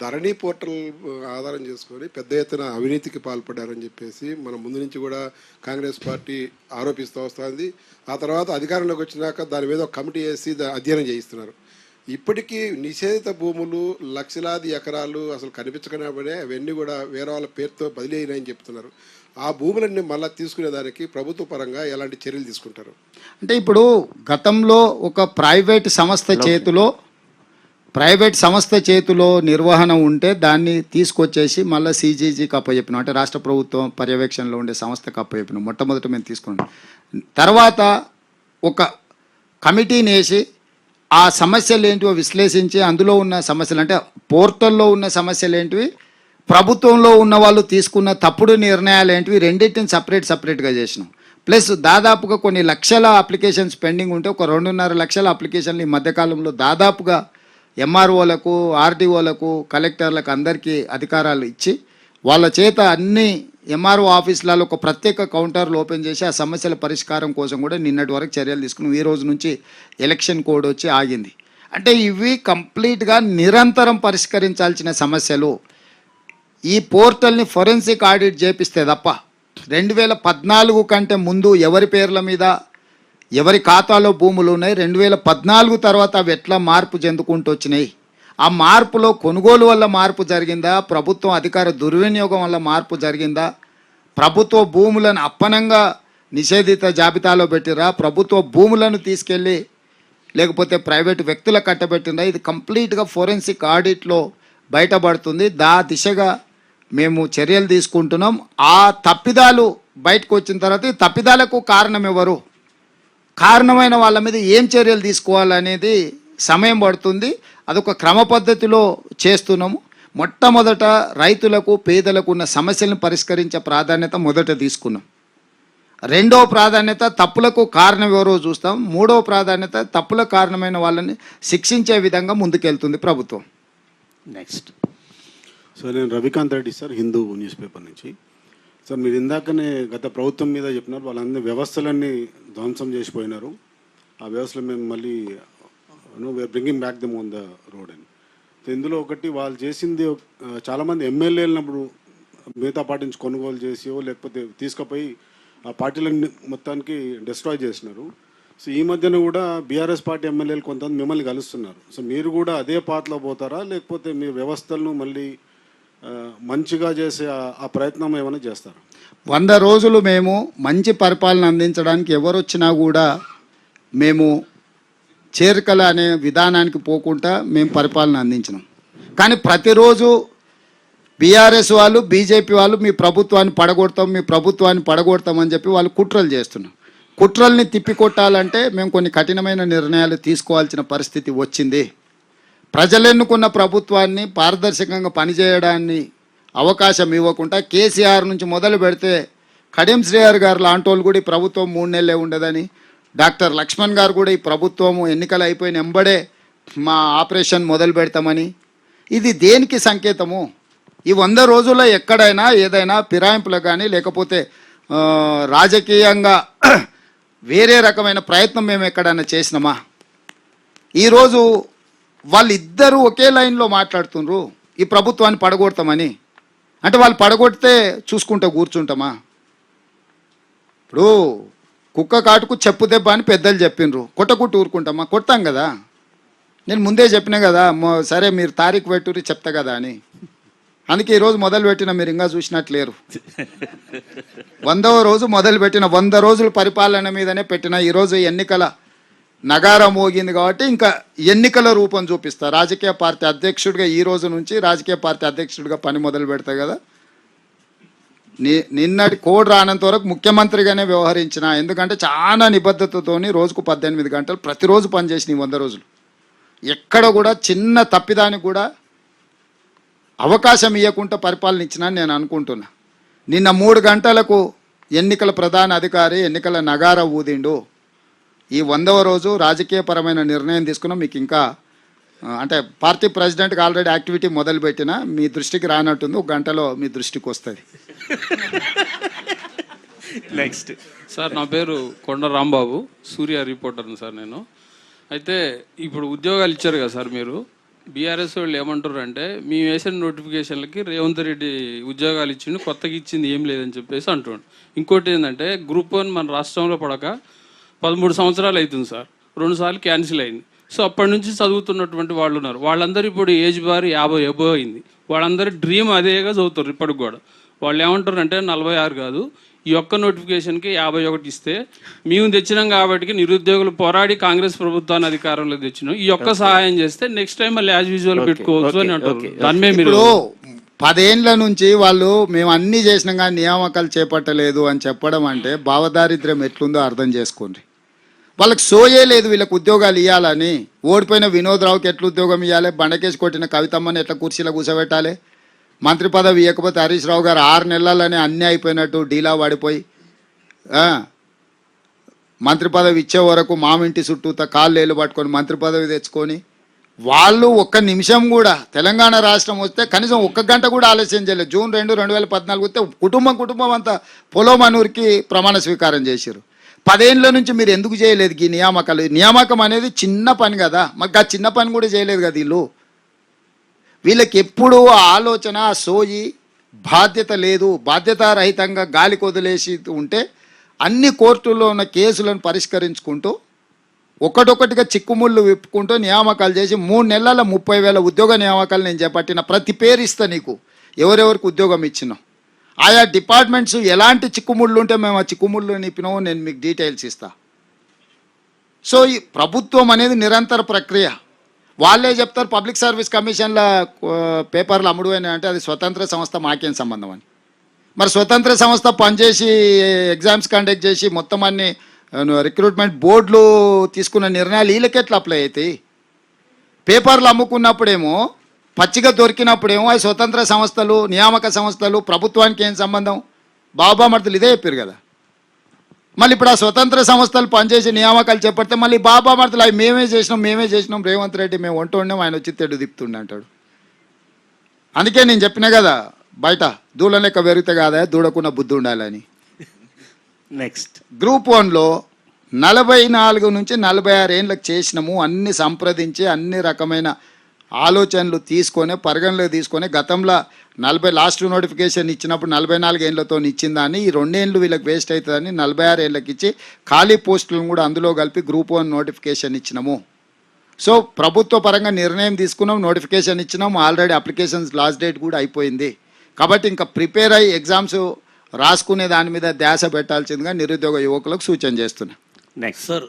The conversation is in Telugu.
ధరణి పోర్టల్ ఆధారం చేసుకొని పెద్ద ఎత్తున అవినీతికి పాల్పడ్డారని చెప్పేసి మన ముందు నుంచి కూడా కాంగ్రెస్ పార్టీ ఆరోపిస్తూ వస్తుంది. ఆ తర్వాత అధికారంలోకి వచ్చినాక దాని మీద ఒక కమిటీ వేసి అధ్యయనం చేయిస్తున్నారు. ఇప్పటికీ నిషేధిత భూములు లక్షలాది ఎకరాలు అసలు కనిపించకనే అవన్నీ కూడా వేరే వాళ్ళ పేరుతో బదిలీ అయినాయని చెప్తున్నారు. ఆ భూములన్నీ మళ్ళీ తీసుకునేదానికి ప్రభుత్వ పరంగా ఎలాంటి చర్యలు తీసుకుంటారు? అంటే ఇప్పుడు గతంలో ఒక ప్రైవేట్ సంస్థ చేతిలో ప్రైవేట్ సంస్థ చేతిలో నిర్వహణ ఉంటే దాన్ని తీసుకొచ్చేసి మళ్ళీ సీజీజీకి అప్పచెప్పినాం. అంటే రాష్ట్ర ప్రభుత్వం పర్యవేక్షణలో ఉండే సంస్థకు అప్పచెప్పినాం. మొట్టమొదట మేము తీసుకున్నాం. తర్వాత ఒక కమిటీని వేసి ఆ సమస్యలు ఏంటివో విశ్లేషించి అందులో ఉన్న సమస్యలు అంటే పోర్టల్లో ఉన్న సమస్యలు ఏంటివి ప్రభుత్వంలో ఉన్న వాళ్ళు తీసుకున్న తప్పుడు నిర్ణయాలు ఏంటివి రెండింటిని సపరేట్ సపరేట్గా చేసినాం. ప్లస్ దాదాపుగా కొన్ని లక్షల అప్లికేషన్స్ పెండింగ్ ఉంటే ఒక రెండున్నర లక్షల అప్లికేషన్లు ఈ మధ్యకాలంలో దాదాపుగా ఎంఆర్ఓలకు ఆర్డీఓలకు కలెక్టర్లకు అందరికీ అధికారాలు ఇచ్చి వాళ్ళ చేత అన్ని ఎంఆర్ఓ ఆఫీసులలో ఒక ప్రత్యేక కౌంటర్లు ఓపెన్ చేసి ఆ సమస్యల పరిష్కారం కోసం కూడా నిన్నటి వరకు చర్యలు తీసుకున్నాం. ఈ రోజు నుంచి ఎలక్షన్ కోడ్ వచ్చి ఆగింది. అంటే ఇవి కంప్లీట్గా నిరంతరం పరిష్కరించాల్సిన సమస్యలు. ఈ పోర్టల్ని ఫొరెన్సిక్ ఆడిట్ చేపిస్తే తప్ప రెండు వేల పద్నాలుగు కంటే ముందు ఎవరి పేర్ల మీద ఎవరి ఖాతాలో భూములు ఉన్నాయి? రెండు వేల పద్నాలుగు తర్వాత అవి ఎట్లా మార్పు చెందుకుంటూ వచ్చినాయి? ఆ మార్పులో కొనుగోలు వల్ల మార్పు జరిగిందా? ప్రభుత్వం అధికార దుర్వినియోగం వల్ల మార్పు జరిగిందా? ప్రభుత్వ భూములను అప్పనంగా నిషేధిత జాబితాలో పెట్టిరా? ప్రభుత్వ భూములను తీసుకెళ్ళి లేకపోతే ప్రైవేట్ వ్యక్తుల కట్టబెట్టిందా? ఇది కంప్లీట్గా ఫోరెన్సిక్ ఆడిట్లో బయటపడుతుంది. దా దిశగా మేము చర్యలు తీసుకుంటున్నాం. ఆ తప్పిదాలు బయటకు వచ్చిన తర్వాత ఈ తప్పిదాలకు కారణం ఎవరు? కారణమైన వాళ్ళ మీద ఏం చర్యలు తీసుకోవాలనేది సమయం పడుతుంది. అదొక క్రమ పద్ధతిలో చేస్తున్నాము. మొట్టమొదట రైతులకు పేదలకు ఉన్న సమస్యలను పరిష్కరించే ప్రాధాన్యత మొదట తీసుకున్నాం. రెండవ ప్రాధాన్యత తప్పులకు కారణం ఎవరో చూస్తాం. మూడవ ప్రాధాన్యత తప్పులకు కారణమైన వాళ్ళని శిక్షించే విధంగా ముందుకెళ్తుంది ప్రభుత్వం. నెక్స్ట్ సార్ నేను Ravikanth Reddy sir Hindu news paper నుంచి. సార్ మీరు ఇందాకనే గత ప్రభుత్వం మీద చెప్పినారు వాళ్ళందరి వ్యవస్థలన్నీ ధ్వంసం చేసిపోయినారు. ఆ వ్యవస్థలు మేము మళ్ళీ bringing back them on the road అని. సో ఇందులో ఒకటి వాళ్ళు చేసింది చాలామంది ఎమ్మెల్యేలనప్పుడు మిగతా పార్టీ నుంచి కొనుగోలు చేసియో లేకపోతే తీసుకుపోయి ఆ పార్టీలను మొత్తానికి డిస్ట్రాయ్ చేసినారు. సో ఈ మధ్యన కూడా బీఆర్ఎస్ పార్టీ ఎమ్మెల్యేలు కొంతమంది మిమ్మల్ని కలుస్తున్నారు. సో మీరు కూడా అదే పాతలో పోతారా లేకపోతే మీ వ్యవస్థలను మళ్ళీ మంచిగా చేసే ఆ- ప్రయత్నం ఏమైనా చేస్తారు? వంద రోజులు మేము మంచి పరిపాలన అందించడానికి ఎవరు వచ్చినా కూడా మేము చేరికలు అనే విధానానికి పోకుండా మేము పరిపాలన అందించినాం. కానీ ప్రతిరోజు బీఆర్ఎస్ వాళ్ళు బీజేపీ వాళ్ళు మీ ప్రభుత్వాన్ని పడగొడతాం మీ ప్రభుత్వాన్ని పడగొడతాం అని చెప్పి వాళ్ళు కుట్రలు చేస్తున్నారు. కుట్రల్ని తిప్పికొట్టాలంటే మేము కొన్ని కఠినమైన నిర్ణయాలు తీసుకోవాల్సిన పరిస్థితి వచ్చింది. ప్రజలెన్నుకున్న ప్రభుత్వాన్ని పారదర్శకంగా పనిచేయడాన్ని అవకాశం ఇవ్వకుండా కేసీఆర్ నుంచి మొదలు పెడితే కడియం శ్రేయర్ గారు లాంటి కూడా ఈ ప్రభుత్వం మూడు నెలలే ఉండదని డాక్టర్ లక్ష్మణ్ గారు కూడా ఈ ప్రభుత్వము ఎన్నికలు అయిపోయిన ఎంబడే మా ఆపరేషన్ మొదలు పెడతామని. ఇది దేనికి సంకేతము? ఈ వంద రోజుల్లో ఎక్కడైనా ఏదైనా ఫిరాయింపులు కానీ లేకపోతే రాజకీయంగా వేరే రకమైన ప్రయత్నం మేము ఎక్కడైనా చేసినామా? ఈరోజు వాళ్ళిద్దరూ ఒకే లైన్లో మాట్లాడుతుండ్రు ఈ ప్రభుత్వాన్ని పడగొడతామని. అంటే వాళ్ళు పడగొడితే చూసుకుంటూ కూర్చుంటామా? ఇప్పుడు కుక్క కాటుకు చెప్పు దెబ్బ అని పెద్దలు చెప్పిండ్రు. కొట్టకుట్టు ఊరుకుంటామా? కొడతాం కదా. నేను ముందే చెప్పినా కదా సరే మీరు తారీఖు పెట్టుర్రి చెప్తా కదా అని. అందుకే ఈరోజు మొదలు పెట్టిన మీరు ఇంకా చూసినట్లేరు వందవ రోజు మొదలు పెట్టిన వంద రోజులు పరిపాలన మీదనే పెట్టిన ఈరోజు ఎన్నికల నగారం మోగింది కాబట్టి ఇంకా ఎన్నికల రూపం చూపిస్తా. రాజకీయ పార్టీ అధ్యక్షుడిగా ఈ రోజు నుంచి రాజకీయ పార్టీ అధ్యక్షుడిగా పని మొదలు పెడతా కదా. ని నిన్నటి కోడ్ రానంత వరకు ముఖ్యమంత్రిగానే వ్యవహరించిన. ఎందుకంటే చాలా నిబద్ధతతోని రోజుకు పద్దెనిమిది గంటలు ప్రతిరోజు పనిచేసిన ఈ వంద రోజులు. ఎక్కడ కూడా చిన్న తప్పిదానికి కూడా అవకాశం ఇవ్వకుండా పరిపాలన నేను అనుకుంటున్నా. నిన్న మూడు గంటలకు ఎన్నికల ప్రధాన అధికారి ఎన్నికల నగార ఊదిండు. ఈ వందవ రోజు రాజకీయపరమైన నిర్ణయం తీసుకున్నాం. మీకు ఇంకా అంటే పార్టీ ప్రెసిడెంట్కి ఆల్రెడీ యాక్టివిటీ మొదలుపెట్టిన మీ దృష్టికి రానట్టుంది. ఒక గంటలో మీ దృష్టికి వస్తుంది. నెక్స్ట్ సార్ నా పేరు కొండ రాంబాబు. సూర్య రిపోర్టర్ని సార్ నేను. అయితే ఇప్పుడు ఉద్యోగాలు ఇచ్చారు కదా సార్ మీరు. బీఆర్ఎస్ వాళ్ళు ఏమంటారు అంటే మేము వేసిన నోటిఫికేషన్లకి రేవంత్ రెడ్డి ఉద్యోగాలు ఇచ్చిండు కొత్తగా ఇచ్చింది ఏం లేదని చెప్పేసి అంటుండు. ఇంకోటి ఏంటంటే గ్రూప్ వన్ మన రాష్ట్రంలో పడక పదమూడు సంవత్సరాలు అవుతుంది సార్. రెండు సార్లు క్యాన్సిల్ అయింది. సో అప్పటి నుంచి చదువుతున్నటువంటి వాళ్ళు ఉన్నారు. వాళ్ళందరూ ఇప్పుడు ఏజ్ బార్ యాభై ఎబో అయింది. వాళ్ళందరి డ్రీమ్ అదేగా చదువుతారు ఇప్పటికి కూడా. వాళ్ళు ఏమంటారు అంటే నలభై ఆరు కాదు ఈ ఒక్క నోటిఫికేషన్కి యాభై ఒకటి ఇస్తే మేము తెచ్చినాం కాబట్టి నిరుద్యోగులు పోరాడి కాంగ్రెస్ ప్రభుత్వాన్ని అధికారంలో తెచ్చినాం. ఈ ఒక్క సహాయం చేస్తే నెక్స్ట్ టైం మళ్ళీ యాజ్ యూజువల్ పెట్టుకోవచ్చు అని అంటారు. దాని మీరు పదేండ్ల నుంచి వాళ్ళు మేము అన్ని చేసినాం కానీ నియామకాలు చేపట్టలేదు అని చెప్పడం అంటే భావదారిద్ర్యం ఎట్లుందో అర్థం చేసుకోండి. వాళ్ళకి సోయే లేదు వీళ్ళకి ఉద్యోగాలు ఇవ్వాలని ఓడిపోయిన వినోద్ రావుకి ఎట్లా ఉద్యోగం ఇవ్వాలి బండకేసి కొట్టిన కవితమ్మని ఎట్లా కుర్చీలో కూర్చోబెట్టాలి? మంత్రి పదవి ఇవ్వకపోతే హరీష్ రావు గారు ఆరు నెలలనే అన్నీ అయిపోయినట్టు డీలా పడిపోయి మంత్రి పదవి ఇచ్చే వరకు మామింటి చుట్టూత కాళ్ళు నీళ్ళు పట్టుకొని మంత్రి పదవి తెచ్చుకొని వాళ్ళు ఒక్క నిమిషం కూడా తెలంగాణ రాష్ట్రం వస్తే కనీసం ఒక్క గంట కూడా ఆలస్యం చేయలేదు. జూన్ రెండు రెండు వేల పద్నాలుగు వస్తే కుటుంబం కుటుంబం అంతా పొలోమనూరికి ప్రమాణ స్వీకారం చేశారు పదేళ్ళ నుంచి మీరు ఎందుకు చేయలేదు ఈ నియామకాలు? నియామకం అనేది చిన్న పని కదా. మాకు ఆ చిన్న పని కూడా చేయలేదు కదా వీళ్ళు. వీళ్ళకి ఎప్పుడూ ఆలోచన సోయి బాధ్యత లేదు. బాధ్యతారహితంగా గాలి కొదిలేసి ఉంటే అన్ని కోర్టుల్లో ఉన్న కేసులను పరిష్కరించుకుంటూ ఒకటొకటిగా చిక్కుముళ్ళు విప్పుకుంటూ నియామకాలు చేసి మూడు నెలల ముప్పై వేల ఉద్యోగ నియామకాలు నేను చేపట్టిన ప్రతి పేరు ఇస్తా నీకు. ఎవరెవరికి ఉద్యోగం ఇచ్చినా. ఆయా డిపార్ట్మెంట్స్ ఎలాంటి చిక్కుముళ్ళు ఉంటే మేము ఆ చిక్కుముళ్ళు నిప్పినామో నేను మీకు డీటెయిల్స్ ఇస్తా. సో ఈ ప్రభుత్వం అనేది నిరంతర ప్రక్రియ. వాళ్ళే చెప్తారు పబ్లిక్ సర్వీస్ కమిషన్ల పేపర్లు అమ్ముడు అంటే అది స్వతంత్ర సంస్థ మాకేం సంబంధం అని. మరి స్వతంత్ర సంస్థ పనిచేసి ఎగ్జామ్స్ కండక్ట్ చేసి మొత్తం అన్ని రిక్రూట్మెంట్ బోర్డులు తీసుకున్న నిర్ణయాలు వీళ్ళకి ఎట్లా అప్లై అవుతాయి. పేపర్లు అమ్ముకున్నప్పుడేమో పచ్చిగా దొరికినప్పుడేమో అవి స్వతంత్ర సంస్థలు నియామక సంస్థలు ప్రభుత్వానికి ఏం సంబంధం? బాబా మర్దులు ఇదే చెప్పారు కదా. మళ్ళీ ఇప్పుడు ఆ స్వతంత్ర సంస్థలు పనిచేసి నియామకాలు చేపడితే మళ్ళీ బాబా మర్దులు అవి మేమే చేసినాం మేమే చేసినాం రేవంత్ రెడ్డి మేము వంట వండాం ఆయన వచ్చి తెడ్డు తిప్పుతుండే అంటాడు. అందుకే నేను చెప్పినా కదా బయట దూల లెక్క పెరిగితే కాదా దూడకున్న బుద్ధి ఉండాలని. నెక్స్ట్ గ్రూప్ వన్లో నలభై నాలుగు నుంచి నలభై ఆరు ఏళ్ళకి చేసినాము అన్ని సంప్రదించి అన్ని రకమైన ఆలోచనలు తీసుకొని పరిగణలోకి తీసుకొని గతంలో నలభై లాస్ట్ నోటిఫికేషన్ ఇచ్చినప్పుడు నలభై నాలుగు ఏళ్ళతో ఇచ్చిందని ఈ రెండేళ్ళు వీళ్ళకి వేస్ట్ అవుతుందని నలభై ఆరు ఏళ్ళకి ఇచ్చి ఖాళీ పోస్టులను కూడా అందులో కలిపి గ్రూప్ వన్ నోటిఫికేషన్ ఇచ్చినాము. సో ప్రభుత్వ పరంగా నిర్ణయం తీసుకున్నాం నోటిఫికేషన్ ఇచ్చినాం ఆల్రెడీ అప్లికేషన్స్ లాస్ట్ డేట్ కూడా అయిపోయింది. కాబట్టి ఇంకా ప్రిపేర్ అయ్యి ఎగ్జామ్స్ రాసుకునే దాని మీద ధ్యాస పెట్టాల్సిందిగా నిరుద్యోగ యువకులకు సూచన చేస్తున్నా. Next sir